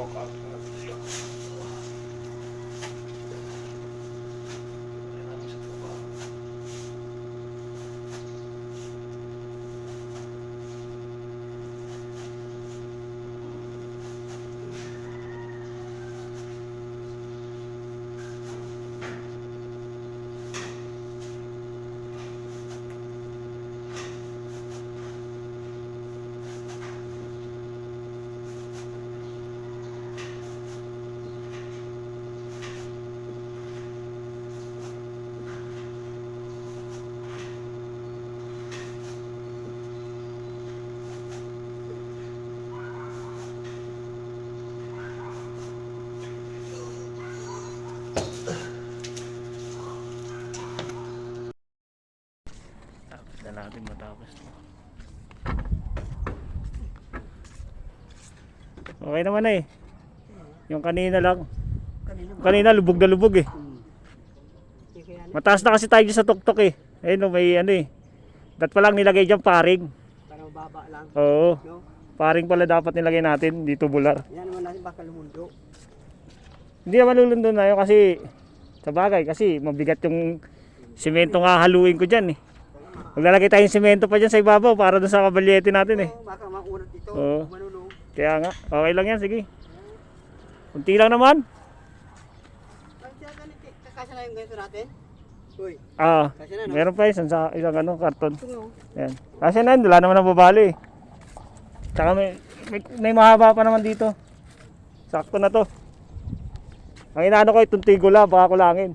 walk out. Natin matapos to. Okay naman na eh. Yung kanina lang. Kanina lubog na lubog eh. Hindi na, Mataas na kasi tayo sa tuktok eh. Ayun may ano eh. Dat pa lang nilagay dyan paring. parang baba lang. Oo. No? Paring pala dapat nilagay natin dito bular. Yan naman natin baka lumundo. Hindi naman lulundo na yun kasi sa bagay kasi mabigat yung simento nga haluin ko dyan eh. Maglalagay tayong simento pa dyan sa ibabaw para dun sa kabalyete natin eh. Oo, baka maunat dito. Oo. Kaya nga, okay lang yan, sige. Kunti lang naman. Kakasya na yung ganito natin? Uy, Ah, kasya na no? meron pa isang sa isang ano, karton. Ito no? Yan. Kasi na yun, wala naman ang babali. Tsaka may, may, may mahaba pa naman dito. Sakto na to. Ang inaano ko itong tigula, baka kulangin.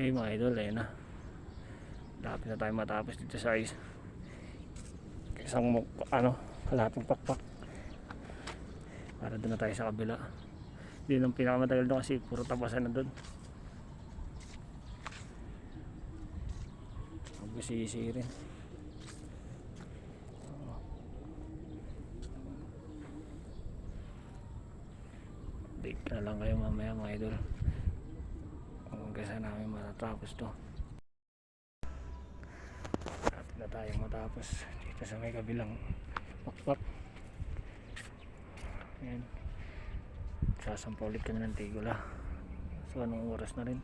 Eh mga idol, ayun na. Lapit na tayo matapos dito sa is isang ano, kalating pakpak. Para doon na tayo sa kabila. Yun ang pinakamatagal doon kasi puro tapasan na doon. Magbusisi rin. Big na lang kayo mamaya mga idol. Hanggang sa namin matatapos to. Lapit na tayo matapos dito sa may kabilang pakpak. Ayan. Sasampa ulit kami ng tigula. So anong oras na rin?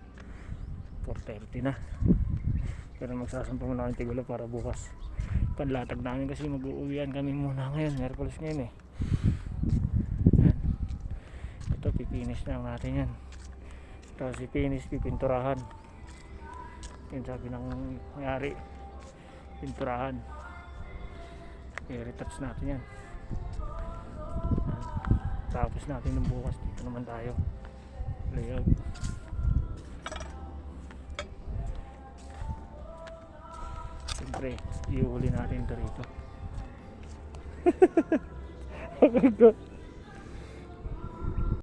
4.30 na. Pero magsasampa muna ng tigula para bukas. Panlatag namin kasi mag-uuwian kami muna ngayon. Merkulis ngayon eh. Ayan. Ito pipinis na natin yan. Tapos ipinis, pipinturahan. Yun sabi ng mayari. Pinturahan. I-retouch natin yan. Tapos natin ng bukas dito naman tayo. Layout. Siyempre, iuhuli natin ito rito. oh my God.